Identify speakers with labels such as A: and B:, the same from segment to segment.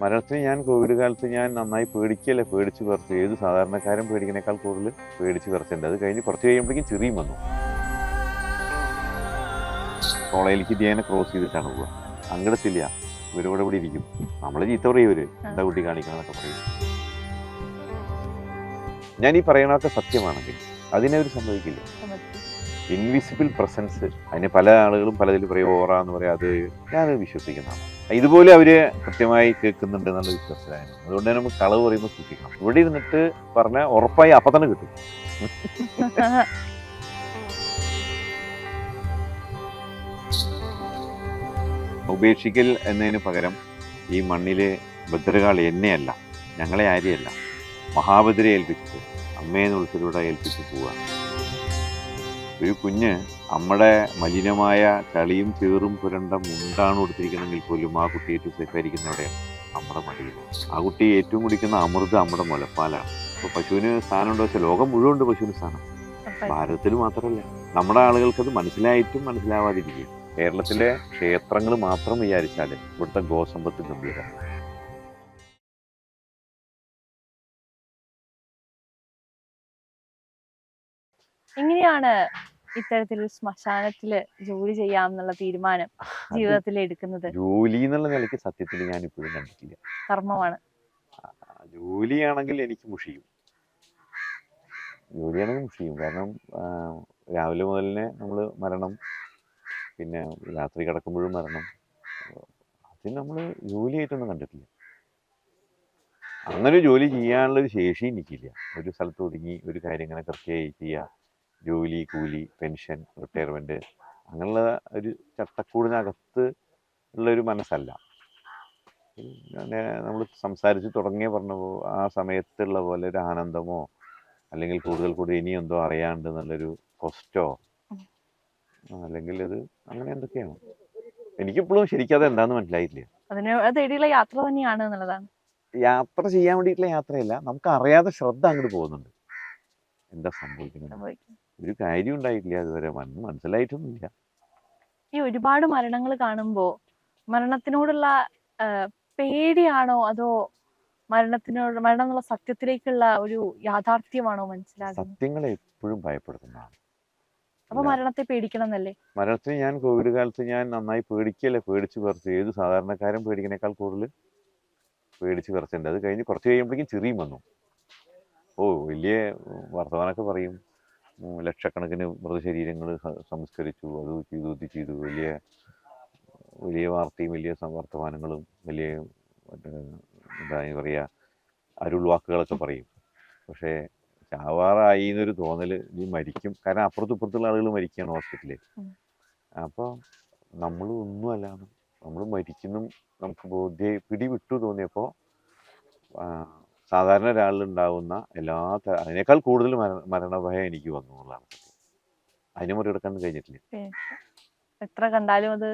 A: മരണത്തിന് ഞാൻ കോവിഡ് കാലത്ത് ഞാൻ നന്നായി പേടിക്കല്ലേ പേടിച്ച് വിറച്ചു ഏത് സാധാരണക്കാരൻ പേടിക്കുന്നേക്കാൾ കൂടുതൽ പേടിച്ച് വിറച്ചിട്ടുണ്ട് അത് കഴിഞ്ഞ് കുറച്ച് കഴിയുമ്പോഴേക്കും ചെറിയും വന്നു. കോളേജിലേക്ക് ധ്യാനം ക്രോസ് ചെയ്തിട്ടാണ് പോവുക. അങ്ങടത്തില്ല ഇവരോടെ ഇവിടെ ഇരിക്കും. നമ്മൾ ചീത്ത പറയും ഇവർ. എന്താ കുട്ടി കാണിക്കണമെന്നൊക്കെ പറയും. ഞാൻ ഈ പറയണതൊക്കെ സത്യമാണെങ്കിൽ അതിനെ അവർ സമ്മതിക്കില്ല. ഇൻവിസിബിൾ പ്രസൻസ് അതിന് പല ആളുകളും പലതിൽ പറയും ഓറ എന്ന് പറയാം അത് ഞാനത് വിശ്വസിക്കുന്നതാണ് ഇതുപോലെ അവർ കൃത്യമായി കേൾക്കുന്നുണ്ട് എന്നുള്ള വിശ്വാസമായിരുന്നു അതുകൊണ്ട് തന്നെ നമുക്ക് കളവ് പറയുമ്പോൾ സൂക്ഷിക്കണം. ഇവിടെ ഇരുന്നിട്ട് പറഞ്ഞാൽ ഉറപ്പായി അപ്പം തന്നെ കിട്ടും. ഉപേക്ഷിക്കൽ എന്നതിന് പകരം ഈ മണ്ണിലെ ഭദ്രകാളി എന്നെയല്ല ഞങ്ങളെ ആരെയല്ല മഹാഭദ്രയെ ഏൽപ്പിച്ചിട്ട് അമ്മയെ ഉൾപ്പെടെ ഏൽപ്പിച്ച് പോവുക ഒരു കുഞ്ഞ് നമ്മുടെ മലിനമായ ചളിയും ചേറും പുരണ്ട മുണ്ടാണ് കൊടുത്തിരിക്കുന്നതെങ്കിൽ പോലും ആ കുട്ടി ഏറ്റവും സേഫായിരിക്കുന്ന എവിടെയാണ്? നമ്മുടെ മടിയിൽ. ആ കുട്ടി ഏറ്റവും കുടിക്കുന്ന അമൃത് നമ്മുടെ മുലപ്പാലാണ്. ഇപ്പോൾ പശുവിന് സ്ഥാനമുണ്ടോ വെച്ചാൽ ലോകം മുഴുവൻ ഉണ്ട് പശുവിന് സ്ഥാനം ഭാരതത്തിൽ മാത്രമല്ല. നമ്മുടെ ആളുകൾക്ക് അത് മനസ്സിലായിട്ടും മനസ്സിലാവാതിരിക്കും കേരളത്തിലെ ക്ഷേത്രങ്ങൾ മാത്രം വിചാരിച്ചാൽ ഇവിടുത്തെ ഗോസമ്പത്ത് ഗംഭീര
B: എങ്ങനെയാണ് ഇത്തരത്തിൽ ശ്മശാനത്തിൽ ജോലി ചെയ്യാം എന്നുള്ള തീരുമാനം ജീവിതത്തിൽ എടുക്കുന്നത്?
A: ജോലി എന്നുള്ള നിലയ്ക്ക് സത്യത്തിൽ ഞാൻ ഇപ്പോഴും കണ്ടിട്ടില്ല.
B: കർമ്മമാണ്.
A: ജോലിയാണെങ്കിൽ എനിക്ക് മുഷിയും. ജോലിയാണെങ്കിൽ മുഷിയും. കാരണം രാവിലെ മുതലിനെ നമ്മൾ മരണം പിന്നെ രാത്രി കിടക്കുമ്പോഴും മരണം. അതിന് നമ്മൾ ജോലിയായിട്ടൊന്നും കണ്ടിട്ടില്ല. അങ്ങനെ ജോലി ചെയ്യാനുള്ളൊരു ശേഷി എനിക്കില്ല. ഒരു സ്ഥലത്ത് ഒതുങ്ങി ഒരു കാര്യം ഇങ്ങനെ കൃത്യമായി ചെയ്യുക ജോലി കൂലി പെൻഷൻ റിട്ടയർമെന്റ് അങ്ങനെയുള്ള ഒരു ചട്ടക്കൂടിനകത്ത് ഉള്ളൊരു മനസ്സല്ല. നമ്മൾ സംസാരിച്ച് തുടങ്ങിയ പറഞ്ഞ ആ സമയത്തുള്ള പോലെ ഒരു ആനന്ദമോ അല്ലെങ്കിൽ കൂടുതൽ കൂടുതൽ ഇനി എന്തോ അറിയാണ്ട് നല്ലൊരു കൊസ്റ്റോ അല്ലെങ്കിൽ അത് അങ്ങനെ എന്തൊക്കെയാണ് എനിക്കിപ്പോഴും ശരിക്കും അത് എന്താന്ന്
B: മനസ്സിലായില്ല യാത്ര തന്നെയാണ് എന്നുള്ളതാണ്.
A: യാത്ര ചെയ്യാൻ വേണ്ടിയിട്ടുള്ള യാത്രയല്ല നമുക്ക് അറിയാതെ ശ്രദ്ധ അങ്ങോട്ട് പോകുന്നുണ്ട്. എന്താ സംഭവിക്കുന്നത്? ഒരു കാര്യം ഉണ്ടായിട്ടില്ല അതുവരെ മനസ്സിലായിട്ടൊന്നുമില്ല.
B: ഈ ഒരുപാട് മരണങ്ങൾ കാണുമ്പോ മരണത്തിനോടുള്ള പേടിയാണോ? അതോ മരണത്തിനോട് മരണം എന്നുള്ള സത്യത്തിലേക്കുള്ള ഒരു യാഥാർത്ഥ്യമാണോ മനസ്സിലാകുന്നത്?
A: സത്യങ്ങളെ എപ്പോഴും ഭയപ്പെടുത്തുന്നതാണ്.
B: അപ്പൊ മരണത്തെ പേടിക്കണം എന്നല്ലേ
A: മരണത്തിന് ഞാൻ കോവിഡ് കാലത്ത് ഞാൻ നന്നായി പേടിക്കല്ലേ? പേടിച്ച് കുറച്ച് ഏത് സാധാരണക്കാരൻ പേടിക്കുന്നേക്കാൾ കൂടുതൽ പേടിച്ച് കുറച്ചുണ്ട് അത് കഴിഞ്ഞ് കുറച്ച് കഴിയുമ്പോഴേക്കും ചെറിയും വന്നു. ഓ വലിയ വർത്തമാനൊക്കെ വർത്തമാനമൊക്കെ പറയും. ലക്ഷക്കണക്കിന് മൃതശരീരങ്ങൾ സംസ്കരിച്ചു. അത് ചെയ്തു ഇത് ചെയ്തു. വലിയ വലിയ വാർത്തയും വലിയ വർത്തമാനങ്ങളും വലിയ എന്താ പറയുക അരുൾ വാക്കുകളൊക്കെ പറയും. പക്ഷേ ചാവാറായി എന്നൊരു തോന്നൽ നീ മരിക്കും. കാരണം അപ്പുറത്തും ഇപ്പുറത്തുള്ള ആളുകൾ മരിക്കുകയാണ് ഹോസ്പിറ്റലിൽ
B: അപ്പം
A: അപ്പോൾ നമ്മൾ ഒന്നുമല്ല നമ്മൾ മരിക്കുന്നു നമുക്ക് ബോധ്യ പിടിവിട്ടു തോന്നിയപ്പോൾ സാധാരണ ഒരാളിലുണ്ടാവുന്ന എല്ലാ അതിനേക്കാൾ കൂടുതൽ മര മരണഭയം എനിക്ക് വന്നു എന്നുള്ളതാണ് സത്യം. അതിനെ മറികടക്കാൻ കഴിഞ്ഞിട്ടില്ല.
B: എത്ര കണ്ടാലും അത്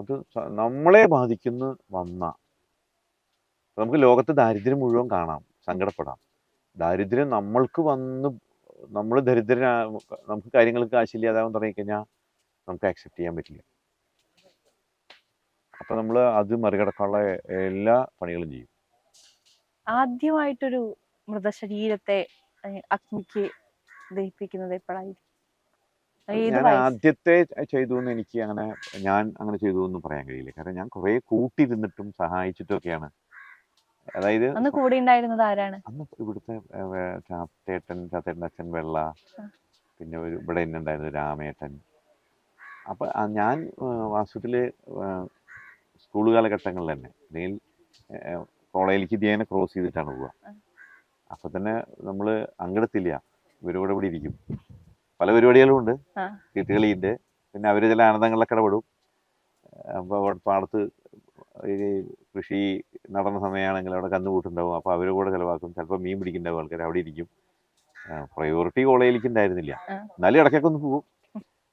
A: അത് നമ്മളെ ബാധിക്കുന്ന വന്ന നമുക്ക് ലോകത്ത് ദാരിദ്ര്യം മുഴുവൻ കാണാം സങ്കടപ്പെടാം. ദാരിദ്ര്യം നമ്മൾക്ക് വന്ന് നമ്മൾ ദരിദ്രനാ നമുക്ക് കാര്യങ്ങൾക്ക് കാശില്ലാതാവാൻ തുടങ്ങിക്കഴിഞ്ഞാൽ നമുക്ക് ആക്സെപ്റ്റ് ചെയ്യാൻ പറ്റില്ല. അപ്പൊ നമ്മൾ അത് മറികടക്കാനുള്ള എല്ലാ പണികളും ചെയ്യും.
B: ആദ്യമായിട്ടൊരു മൃതശരീരത്തെ അഗ്നിക്ക് ദഹിപ്പിക്കുന്നത് എപ്പോഴായിരിക്കും?
A: ഞാൻ ആദ്യത്തെ ചെയ്തു എന്ന് എനിക്ക് അങ്ങനെ ഞാൻ അങ്ങനെ ചെയ്തു എന്ന് പറയാൻ കഴിയില്ല. കാരണം ഞാൻ കുറേ കൂട്ടിരുന്നിട്ടും സഹായിച്ചിട്ടൊക്കെയാണ്. അതായത്
B: അന്ന് കൂടെ ഉണ്ടായിരുന്നത് ആരാണ്?
A: അന്ന് ഇവിടുത്തെ ചാത്തേട്ടൻ ചാത്തേട്ടൻ ചാത്തേട്ടന്റെ അച്ഛൻ വെള്ള പിന്നെ ഒരു ഇവിടെ തന്നെ ഉണ്ടായിരുന്നു രാമേട്ടൻ. അപ്പൊ ഞാൻ വാസ്തുവിൽ സ്കൂൾ കാലഘട്ടങ്ങളിൽ തന്നെ അല്ലെങ്കിൽ കോളേജിലേക്ക് ധ്യാന ക്രോസ് ചെയ്തിട്ടാണ് പോവുക.
B: അപ്പൊ
A: അപ്പം തന്നെ നമ്മൾ അങ്ങെടുത്തില്ല ഇവരോട് ഇവിടെ ഇരിക്കും. പല പരിപാടികളും ഉണ്ട്. കെട്ടുകളിയുണ്ട്. പിന്നെ അവർ ചില ആനന്ദങ്ങളിലൊക്കെ ഇടപെടും. അപ്പൊ അവിടെ പാടത്ത് ഈ കൃഷി നടന്ന സമയമാണെങ്കിൽ അവിടെ കന്നുകൂട്ടുണ്ടാവും അപ്പോൾ അവരെ കൂടെ ചിലവാക്കും. ചിലപ്പോൾ മീൻ പിടിക്കുന്നുണ്ടാവും ആൾക്കാർ അവിടെ ഇരിക്കും. പ്രയോറിറ്റി കോളേജിലേക്ക് ഉണ്ടായിരുന്നില്ല. എന്നാലും ഇടയ്ക്കൊക്കെ ഒന്ന് പോകും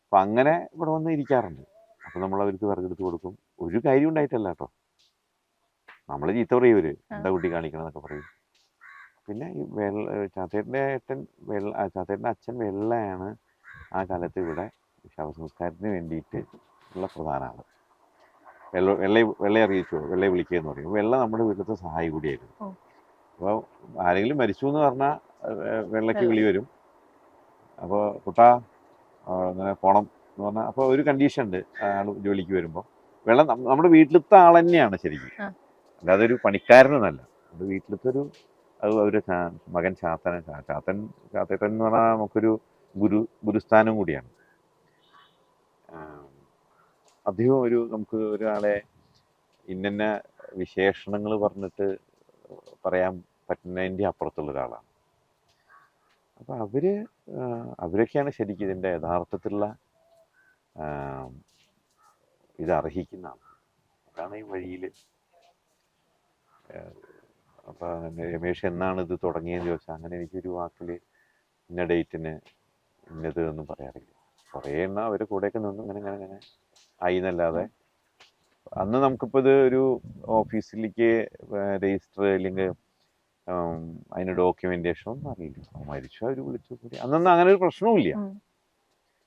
A: അപ്പൊ അങ്ങനെ ഇവിടെ വന്ന് ഇരിക്കാറുണ്ട്. അപ്പൊ നമ്മൾ അവർക്ക് വിറകെടുത്ത് കൊടുക്കും. ഒരു കാര്യം ഉണ്ടായിട്ടല്ല കേട്ടോ. നമ്മൾ ചീത്ത പറയും ഇവർ. എന്താ കുട്ടി കാണിക്കണം എന്നൊക്കെ പറയും. പിന്നെ ഈ വെള്ള ചാത്തേട്ടന്റെ ഏട്ടൻ വെള്ള ചാത്തേട്ടന്റെ അച്ഛൻ വെള്ളയാണ് ആ കാലത്ത് ഇവിടെ ശവസംസ്കാരത്തിന് വേണ്ടിയിട്ട് ഉള്ള പ്രധാന ആൾ വെള്ള വെള്ള വെള്ള അറിയിച്ചു? വെള്ളയെ വിളിക്കുക എന്ന് പറയും. വെള്ള നമ്മുടെ വീട്ടിലത്തെ സഹായി കൂടിയായിരുന്നു. അപ്പോൾ ആരെങ്കിലും മരിച്ചു എന്ന് പറഞ്ഞാൽ വെള്ളയ്ക്ക്
B: വെള്ള.
A: വിളി വരും. അപ്പോൾ കുട്ടാ അങ്ങനെ പോണം എന്ന് പറഞ്ഞാൽ അപ്പോൾ ഒരു കണ്ടീഷൻ ഉണ്ട് ആൾ ജോലിക്ക് വരുമ്പോൾ വെള്ളം നമ്മുടെ വീട്ടിലത്തെ ആൾ തന്നെയാണ് ശരിക്കും. അല്ലാതെ ഒരു പണിക്കാരനൊന്നല്ല. അത് വീട്ടിലത്തെ ഒരു അത് അവർ മകൻ ചാത്തൻ ചാത്തൻ ചാത്തേട്ടൻ എന്ന് പറഞ്ഞാൽ നമുക്കൊരു ഗുരു ഗുരുസ്ഥാനം കൂടിയാണ്. അദ്ദേഹം ഒരു നമുക്ക് ഒരാളെ ഇന്ന വിശേഷണങ്ങൾ പറഞ്ഞിട്ട് പറയാൻ പറ്റുന്നതിന്റെ അപ്പുറത്തുള്ള ഒരാളാണ്. അപ്പോൾ അവർ അവരൊക്കെയാണ് ശരിക്കും ഇതിന്റെ യഥാർത്ഥത്തിലുള്ള ഇത് അർഹിക്കുന്ന ആൾ അതാണ് ഈ വഴിയിൽ അപ്പോൾ രമേഷ് എന്നാണ് ഇത് തുടങ്ങിയെന്ന് ചോദിച്ചാൽ അങ്ങനെ എനിക്കൊരു വാക്കിൽ ഇന്ന ഡേറ്റിന് ഇന്നത് ഒന്നും പറയാറില്ല. കുറേ എണ്ണം അവർ കൂടെയൊക്കെ നിന്ന് ഇങ്ങനെ ഇങ്ങനെ ഇങ്ങനെ ആയി എന്നല്ലാതെ അന്ന് നമുക്കിപ്പോൾ ഇത് ഒരു ഓഫീസിലേക്ക് രജിസ്റ്റർ അല്ലെങ്കിൽ അതിന് ഡോക്യുമെന്റേഷൻ ഒന്നും അറിയില്ല. മരിച്ചു അവർ വിളിച്ചു കൂടി. അന്നൊന്നും അങ്ങനെ ഒരു പ്രശ്നവുമില്ല.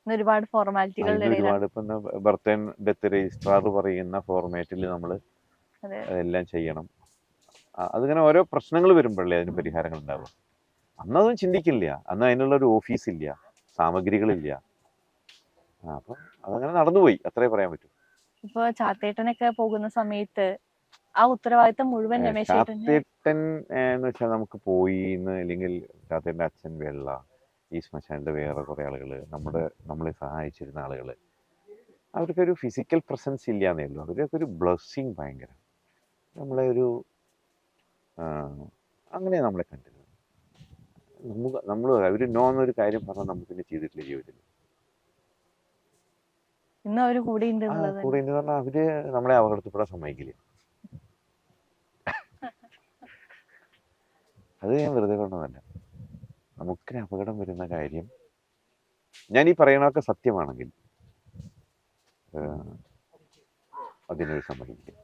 B: ഒരുപാട് ഫോർമാലിറ്റികളുടെ
A: ഒരുപാട് ഇപ്പം ബർത്ത് ആൻഡ് ഡെത്ത് രജിസ്ട്രാർ പറയുന്ന ഫോർമാറ്റിൽ നമ്മൾ എല്ലാം ചെയ്യണം. അതിങ്ങനെ ഓരോ പ്രശ്നങ്ങൾ വരുമ്പോഴല്ലേ അതിന് പരിഹാരങ്ങൾ ഉണ്ടാവുക അന്നതും ചിന്തിക്കില്ല. അന്ന് അതിനുള്ള ഒരു ഓഫീസ് ഇല്ല സാമഗ്രികളില്ല അപ്പം അതങ്ങനെ നടന്നുപോയി. അത്രേ പറയാൻ പറ്റൂ.
B: ഇപ്പൊ ചാത്തേട്ടനൊക്കെ പോകുന്ന സമയത്ത് ആ ഉത്തരവാദിത്തം മുഴുവൻ
A: ചാത്തേട്ടൻ എന്ന് വെച്ചാൽ നമുക്ക് പോയി എന്ന് അല്ലെങ്കിൽ ചാത്തേട്ടന്റെ അച്ഛൻ വെള്ള ഈ ശ്മശാനിന്റെ വേറെ കുറെ ആളുകൾ നമ്മുടെ നമ്മളെ സഹായിച്ചിരുന്ന ആളുകൾ അവർക്കൊരു ഫിസിക്കൽ പ്രസൻസ് ഇല്ല എന്നേ ഉള്ളൂ. അവരൊക്കെ ഒരു ബ്ലസ്സിങ് ഭയങ്കര. നമ്മളെ ഒരു അങ്ങനെ നമ്മളെ കണ്ടിരുന്നത് നമുക്ക് നമ്മൾ അവർ നോ എന്നൊരു കാര്യം പറഞ്ഞാൽ നമുക്ക് പിന്നെ ചെയ്തിട്ടില്ല ജീവിതത്തിൽ.
B: ഇന്ന് കൂടെ
A: എന്ന് പറഞ്ഞാൽ അവർ നമ്മളെ അപകടത്തിൽപ്പെടാൻ സമ്മതിക്കില്ല. അത് ഞാൻ വെറുതെ കൊണ്ടതല്ല നമുക്കൊരു അപകടം വരുന്ന കാര്യം ഞാൻ ഈ പറയണതൊക്കെ സത്യമാണെങ്കിൽ അതിനൊരു സമ്മതിക്കില്ല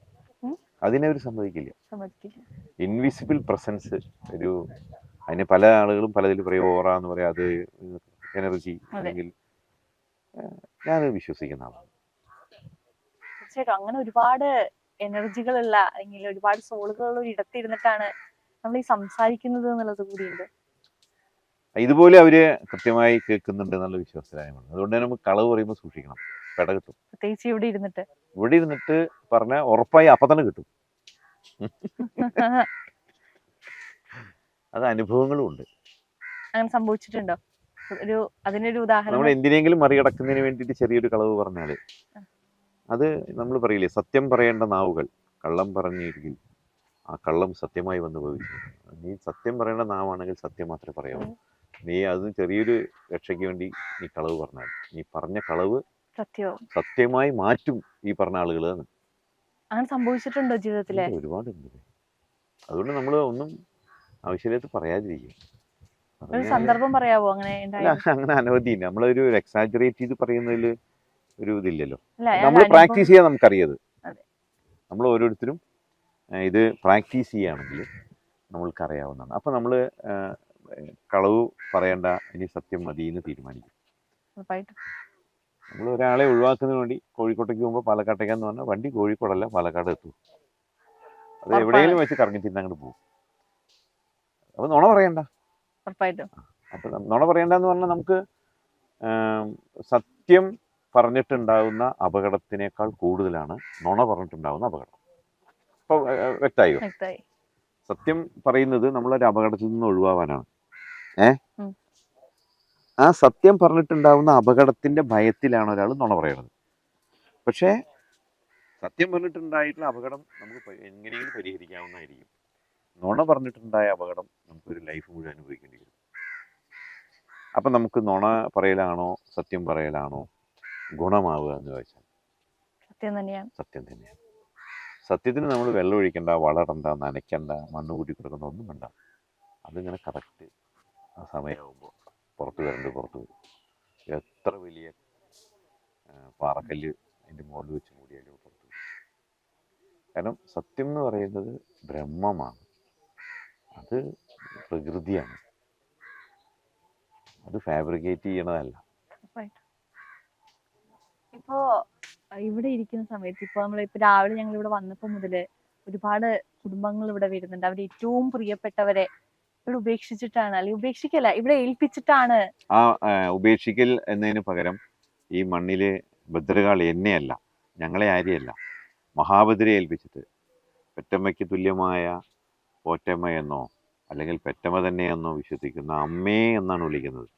B: ഉം?
A: അവർ സമ്മതിക്കില്ല. ഇൻവിസിബിൾ പ്രസൻസ് ഒരു അതിന് പല ആളുകളും പലതിൽ പറയും ഓറ എന്ന് പറയാം അത് എനർജി അല്ലെങ്കിൽ ഞാൻ ഞാനത് വിശ്വസിക്കുന്ന ആളാണ്.
B: തീർച്ചയായിട്ടും അങ്ങനെ ഒരുപാട് എനർജികളുള്ള അല്ലെങ്കിൽ ഒരുപാട് സോളുകളുള്ള ഒരു ഇടത്തിരുന്നിട്ടാണ് നമ്മൾ ഈ സംസാരിക്കുന്നത് എന്നുള്ളത് കൂടിയുണ്ട്.
A: ഇതുപോലെ അവർ കൃത്യമായി കേൾക്കുന്നുണ്ട് എന്നുള്ള വിശ്വാസത്തിലാണ് അതുകൊണ്ട് തന്നെ നമുക്ക് കളവ് പറയുമ്പോൾ സൂക്ഷിക്കണം. പെട കിട്ടും
B: പ്രത്യേകിച്ച് ഇവിടെ ഇരുന്നിട്ട്.
A: ഇവിടെ ഇരുന്നിട്ട് പറഞ്ഞ ഉറപ്പായി അപ്പൊ തന്നെ കിട്ടും. അത് അനുഭവങ്ങളും ഉണ്ട്.
B: അങ്ങനെ സംഭവിച്ചിട്ടുണ്ടോ? ഒരു അതിനൊരു ഉദാഹരണം.
A: നമ്മൾ എന്തിനെങ്കിലും മറികടക്കുന്നതിന് വേണ്ടിയിട്ട് ചെറിയൊരു കളവ് പറഞ്ഞാൽ അത് നമ്മൾ പറയില്ലേ സത്യം പറയേണ്ട നാവുകൾ. കള്ളം പറഞ്ഞിരിക്കും. ആ കള്ളം സത്യമായി വന്നു ഭവിച്ചു നീ സത്യം പറയേണ്ട നാവാണെങ്കിൽ സത്യം മാത്രമേ പറയാവൂ. നീ അത് ചെറിയൊരു രക്ഷയ്ക്ക് വേണ്ടി നീ കളവ് പറഞ്ഞാൽ നീ പറഞ്ഞ കളവ്
B: സത്യവും
A: സത്യമായി മാറ്റും ഈ പറഞ്ഞ ആളുകൾ
B: അങ്ങനെ സംഭവിച്ചിട്ടുണ്ടോ ജീവിതത്തിലെ?
A: ഒരുപാടുണ്ട് അതുകൊണ്ട് നമ്മൾ ഒന്നും ആവശ്യമില്ലാത്ത പറയാതിരിക്കും.
B: ഒരു സന്ദർഭം പറയാവോ അങ്ങനെ
A: അങ്ങനെ അനവധി നമ്മളൊരു എക്സാജറേറ്റ് ചെയ്ത് പറയുന്നതിൽ ഒരു ഇതില്ലല്ലോ. നമ്മൾ പ്രാക്ടീസ് ചെയ്യാൻ നമുക്കറിയത്. നമ്മൾ ഓരോരുത്തരും ഇത് പ്രാക്ടീസ് ചെയ്യുകയാണെങ്കിൽ നമ്മൾക്കറിയാവുന്നതാണ്. അപ്പം നമ്മൾ കളവ് പറയേണ്ട ഇനി സത്യം മതി എന്ന് തീരുമാനിക്കും നമ്മൾ ഒരാളെ ഒഴിവാക്കുന്നതിന് വേണ്ടി കോഴിക്കോട്ടേക്ക് പോകുമ്പോൾ പാലക്കാട്ടേക്കാന്ന് പറഞ്ഞാൽ വണ്ടി കോഴിക്കോടല്ല പാലക്കാട് എത്തും. അത്. എവിടെയെങ്കിലും വെച്ച് കറങ്ങി തിന്ന് അങ്ങോട്ട് പോകും. അപ്പം നുണ പറയണ്ട.
B: ഉറപ്പായിട്ടും.
A: അപ്പം നുണ പറയണ്ടെന്ന് പറഞ്ഞാൽ നമുക്ക് സത്യം പറഞ്ഞിട്ടുണ്ടാകുന്ന അപകടത്തിനേക്കാൾ കൂടുതലാണ് നുണ പറഞ്ഞിട്ടുണ്ടാകുന്ന അപകടം. അപ്പോൾ വ്യക്തമായോ സത്യം പറയുന്നത് നമ്മളൊരു അപകടത്തിൽ നിന്ന് ഒഴിവാവാനാണ്. ഏ?
B: ഉം.
A: ആ സത്യം പറഞ്ഞിട്ടുണ്ടാവുന്ന അപകടത്തിന്റെ ഭയത്തിലാണ് ഒരാൾ നുണ പറയുന്നത്. പക്ഷേ സത്യം പറഞ്ഞിട്ടുണ്ടായിട്ടുള്ള അപകടം നമുക്ക് എങ്ങനെയെങ്കിലും പരിഹരിക്കാവുന്നതായിരിക്കും. നുണ പറഞ്ഞിട്ടുണ്ടായ അപകടം നമുക്കൊരു ലൈഫ് മുഴുവൻ അനുഭവിക്കേണ്ടി വരും. അപ്പം നമുക്ക് നുണ പറയലാണോ സത്യം പറയലാണോ ഗുണമാവുക എന്ന് ചോദിച്ചാൽ?
B: സത്യം തന്നെയാണ്.
A: സത്യം തന്നെയാണ്. സത്യത്തിന് നമ്മൾ വെള്ളം ഒഴിക്കണ്ട വളരണ്ട നനയ്ക്കണ്ട മണ്ണ് കൂട്ടി കൊടുക്കണ്ട ഒന്നും വേണ്ട. അതിങ്ങനെ കറക്റ്റ് ആ സമയമാകുമ്പോൾ പുറത്ത് വരണ്ട് പുറത്ത് വരും. എത്ര വലിയ പാറക്കല്ല് അതിന്റെ മുകളിൽ വെച്ച് മൂടിയാലും പുറത്ത് വരും. കാരണം സത്യം എന്ന് പറയുന്നത് ബ്രഹ്മമാണ്. അത് പ്രകൃതിയാണ്. അത് ഫാബ്രിക്കേറ്റ് ചെയ്യണതല്ല.
B: ഇപ്പോ ഇവിടെ ഇരിക്കുന്ന സമയത്ത് ഇപ്പൊ നമ്മൾ ഇപ്പൊ രാവിലെ ഞങ്ങൾ ഇവിടെ വന്നപ്പോ മുതൽ ഒരുപാട് കുടുംബങ്ങൾ ഇവിടെ വരുന്നുണ്ട്. അവരെ ഏറ്റവും പ്രിയപ്പെട്ടവരെ ഇവിടെ ഉപേക്ഷിച്ചിട്ടാണ്. അല്ലെങ്കിൽ ഉപേക്ഷിക്കല്ല ഇവിടെ ഏൽപ്പിച്ചിട്ടാണ്.
A: ആ ഉപേക്ഷിക്കൽ എന്നതിന് പകരം ഈ മണ്ണിൽ ഭദ്രകാളി എന്നെയല്ല ഞങ്ങളെ ആരെയല്ല മഹാഭദ്രയെ ഏൽപ്പിച്ചിട്ട് പെറ്റമ്മയ്ക്ക് തുല്യമായ പോറ്റമ്മ എന്നോ അല്ലെങ്കിൽ പെറ്റമ്മ തന്നെയെന്നോ വിശ്വസിക്കുന്ന അമ്മേ എന്നാണ് വിളിക്കുന്നത്.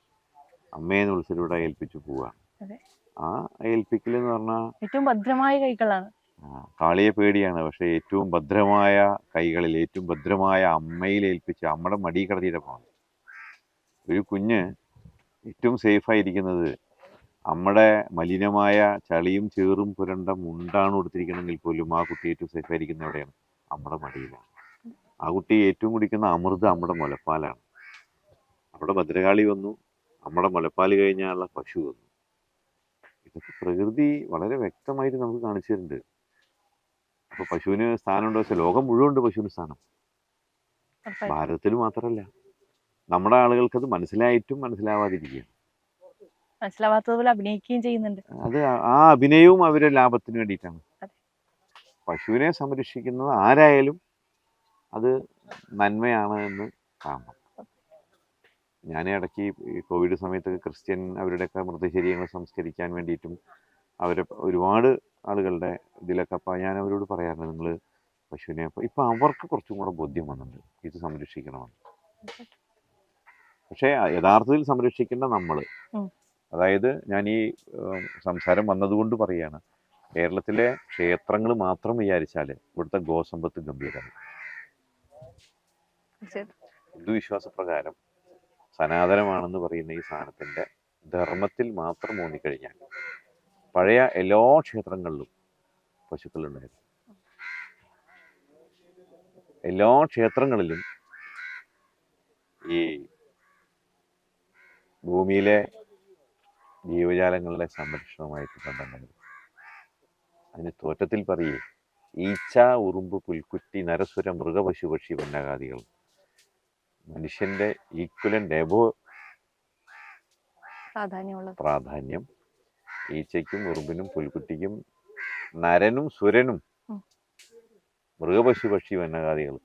A: അമ്മയെന്ന് വിളിച്ചിട്ട് ഇവിടെ ഏൽപ്പിച്ചു പോവുകയാണ് ആ ഏൽപ്പിക്കൽ എന്ന് പറഞ്ഞാൽ
B: ഏറ്റവും ഭദ്രമായ കൈകളാണ്.
A: കാളിയെ പേടിയാണ്. പക്ഷെ ഏറ്റവും ഭദ്രമായ കൈകളിൽ ഏറ്റവും ഭദ്രമായ അമ്മയിൽ ഏൽപ്പിച്ച് അമ്മയുടെ മടി കടത്തിയിട്ട് പോകണം ഒരു കുഞ്ഞ് ഏറ്റവും സേഫായിരിക്കുന്നത് അമ്മയുടെ മലിനമായ ചളിയും ചേറും പുരണ്ട മുണ്ടാണ് കൊടുത്തിരിക്കണമെങ്കിൽ പോലും ആ കുട്ടി ഏറ്റവും സേഫായിരിക്കുന്ന എവിടെയാണ്? അമ്മയുടെ മടിയിലാണ്. ആ കുട്ടി ഏറ്റവും കുടിക്കുന്ന അമൃത് അമ്മയുടെ മുലപ്പാലാണ്. അവിടെ ഭദ്രകാളി വന്നു. നമ്മുടെ മുലപ്പാൽ കഴിഞ്ഞാലുള്ള പശു വന്നു. ഇതൊക്കെ പ്രകൃതി വളരെ വ്യക്തമായിട്ട് നമുക്ക് കാണിച്ചു തരുന്നുണ്ട്. അപ്പൊ പശുവിന് സ്ഥാനമുണ്ടോ. വെച്ചാൽ ലോകം മുഴുവൻ ഉണ്ട് പശുവിന് സ്ഥാനം. ഭാരതത്തിൽ മാത്രമല്ല നമ്മുടെ ആളുകൾക്ക് അത് മനസ്സിലായിട്ടും മനസ്സിലാവാതിരിക്കുകയാണ്.
B: മനസ്സിലാവാത്തതുപോലെ അഭിനയിക്കുകയും ചെയ്യുന്നുണ്ട്.
A: അത് ആ അഭിനയവും അവരെ ലാഭത്തിന് വേണ്ടിയിട്ടാണ്. പശുവിനെ സംരക്ഷിക്കുന്നത് ആരായാലും അത് നന്മയാണ് എന്ന് കാണണം. ഞാൻ ഇടയ്ക്ക് ഈ കോവിഡ് സമയത്തൊക്കെ ക്രിസ്ത്യൻ അവരുടെയൊക്കെ മൃതശരീരങ്ങൾ സംസ്കരിക്കാൻ വേണ്ടിയിട്ടും അവരെ ഒരുപാട് ആളുകളുടെ ഇതിലൊക്കെ. അപ്പം ഞാൻ അവരോട് പറയാറുണ്ട് നിങ്ങൾ പശുവിനെ ഇപ്പം അവർക്ക് കുറച്ചും കൂടെ ബോധ്യം വന്നിട്ടുണ്ട്. ഇത് സംരക്ഷിക്കണമെന്ന്. പക്ഷേ യഥാർത്ഥത്തിൽ സംരക്ഷിക്കേണ്ട നമ്മൾ അതായത് ഞാൻ ഈ സംസാരം വന്നതുകൊണ്ട് പറയുകയാണ് കേരളത്തിലെ ക്ഷേത്രങ്ങൾ മാത്രം വിചാരിച്ചാൽ ഇവിടുത്തെ ഗോസമ്പത്ത് ഗംഭീരമാണ്. ഹിന്ദുവിശ്വാസ പ്രകാരം സനാതനമാണെന്ന് പറയുന്ന ഈ സാധനത്തിന്റെ ധർമ്മത്തിൽ മാത്രം ഊന്നിക്കഴിഞ്ഞാൽ പഴയ എല്ലാ ക്ഷേത്രങ്ങളിലും പശുക്കളുണ്ടായിരുന്നു. എല്ലാ ക്ഷേത്രങ്ങളിലും ഈ ഭൂമിയിലെ ജീവജാലങ്ങളുടെ സംരക്ഷണമായിട്ട് ബന്ധങ്ങളുണ്ട് അതിന് തോറ്റത്തിൽ പറയേ ഈച്ച ഉറുമ്പ് പുൽക്കുറ്റി നരസുര മൃഗപശു പക്ഷി വന്നകാദികൾ മനുഷ്യന്റെ ഈക്വലന്റ് എബോ പ്രാധാന്യം ഈച്ചയ്ക്കും ഉറുമ്പിനും പുൽക്കുട്ടിക്കും നരനും സുരനും. മൃഗപശു പക്ഷി വന്നകാദികൾ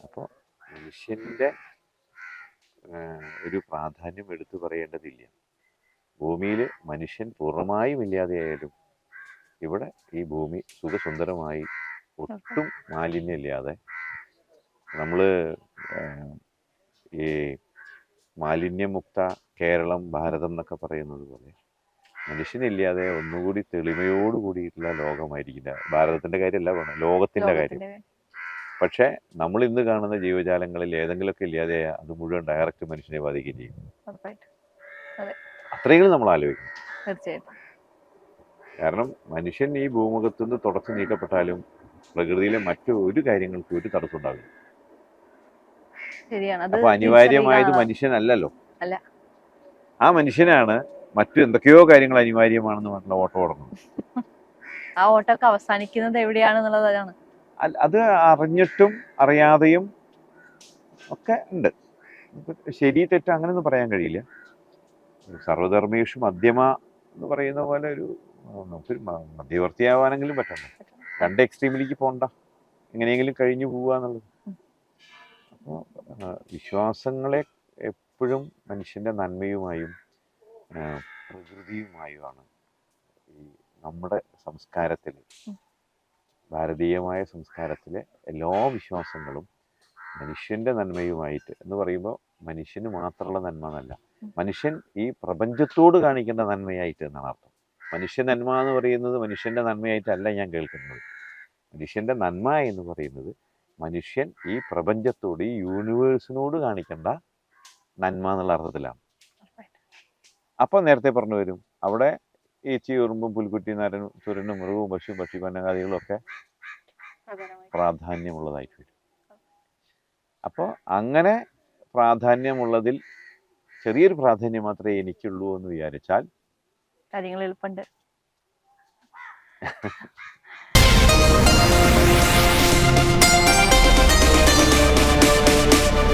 A: അപ്പോൾ മനുഷ്യന്റെ ആ, ഒരു പ്രാധാന്യം എടുത്തു പറയേണ്ടതില്ല ഭൂമിയിൽ മനുഷ്യൻ പൂർണമായും ഇല്ലാതെയായാലും ഇവിടെ ഈ ഭൂമി സുഖസുന്ദരമായി ഒട്ടും മാലിന്യമില്ലാതെ നമ്മൾ ഈ മാലിന്യമുക്ത കേരളം ഭാരതം എന്നൊക്കെ പറയുന്നത് പോലെ മനുഷ്യനില്ലാതെ ഒന്നുകൂടി തെളിമയോട് കൂടിയിട്ടുള്ള ലോകമായിരിക്കില്ല. ഭാരതത്തിന്റെ കാര്യമല്ല പറഞ്ഞു ലോകത്തിന്റെ കാര്യം. പക്ഷെ നമ്മൾ ഇന്ന് കാണുന്ന ജീവജാലങ്ങളിൽ ഏതെങ്കിലുമൊക്കെ ഇല്ലാതെ അത് മുഴുവൻ ഡയറക്റ്റ് മനുഷ്യനെ ബാധിക്കുകയും ചെയ്യും. അത്രയെങ്കിലും നമ്മൾ ആലോചിക്കണം.
B: തീർച്ചയായിട്ടും.
A: കാരണം മനുഷ്യൻ ഈ ഭൂമുഖത്ത് നിന്ന് തുടച്ചു നീക്കപ്പെട്ടാലും പ്രകൃതിയിലെ മറ്റു ഒരു കാര്യങ്ങൾക്കും ഒരു തടസ്സം
B: ഉണ്ടാകും
A: അപ്പൊ അനിവാര്യമായത് മനുഷ്യനല്ലല്ലോ. ആ മനുഷ്യനാണ് മറ്റു എന്തൊക്കെയോ കാര്യങ്ങൾ അനിവാര്യമാണെന്ന് പറഞ്ഞുള്ള ഓട്ടോ ഓടുന്നു
B: ആ ഓട്ടോ ഒക്കെ അവസാനിക്കുന്നത് എവിടെയാണെന്നുള്ളതാണ്.
A: അത് അറിഞ്ഞിട്ടും അറിയാതെയും ഒക്കെ ഉണ്ട്. ശരി തെറ്റ് അങ്ങനെയൊന്നും പറയാൻ കഴിയില്ല. സർവധർമ്മേഷു മധ്യമ എന്ന് പറയുന്ന പോലെ ഒരു നമുക്കൊരു മധ്യവർത്തിയാവാനെങ്കിലും പറ്റണം. രണ്ട് എക്സ്ട്രീമിലേക്ക് പോണ്ട. എങ്ങനെയെങ്കിലും കഴിഞ്ഞു പോവുക എന്നുള്ളത്. അപ്പോൾ വിശ്വാസങ്ങളെ എപ്പോഴും മനുഷ്യന്റെ നന്മയുമായും പ്രകൃതിയുമായുമാണ് ഈ നമ്മുടെ സംസ്കാരത്തിൽ ഭാരതീയമായ സംസ്കാരത്തിലെ എല്ലാ വിശ്വാസങ്ങളും മനുഷ്യന്റെ നന്മയുമായിട്ട് എന്ന് പറയുമ്പോൾ മനുഷ്യന് മാത്രമുള്ള നന്മ എന്നല്ല. മനുഷ്യൻ ഈ പ്രപഞ്ചത്തോട് കാണിക്കേണ്ട നന്മയായിട്ട് എന്നാണ് അർത്ഥം. മനുഷ്യ നന്മ എന്ന് പറയുന്നത് മനുഷ്യന്റെ നന്മയായിട്ടല്ല ഞാൻ കേൾക്കുന്നത്. മനുഷ്യന്റെ നന്മ എന്ന് പറയുന്നത് മനുഷ്യൻ ഈ പ്രപഞ്ചത്തോട് ഈ യൂണിവേഴ്സിനോട് കാണിക്കേണ്ട നന്മ എന്നുള്ള അർത്ഥത്തിലാണ്. അപ്പോൾ നേരത്തെ പറഞ്ഞു വരും. അവിടെ ഈച്ചി ഉറുമ്പും പുൽക്കുറ്റി നരനും ചുരനും മൃഗവും പശു പക്ഷി
B: പന്നകാദികളൊക്കെ
A: പ്രാധാന്യമുള്ളതായിട്ട് വരും അപ്പോൾ അങ്ങനെ പ്രാധാന്യമുള്ളതിൽ ചെറിയൊരു പ്രാധാന്യം മാത്രമേ എനിക്കുള്ളൂ എന്ന് വിചാരിച്ചാൽ
B: കാര്യങ്ങൾ എളുപ്പമുണ്ട്.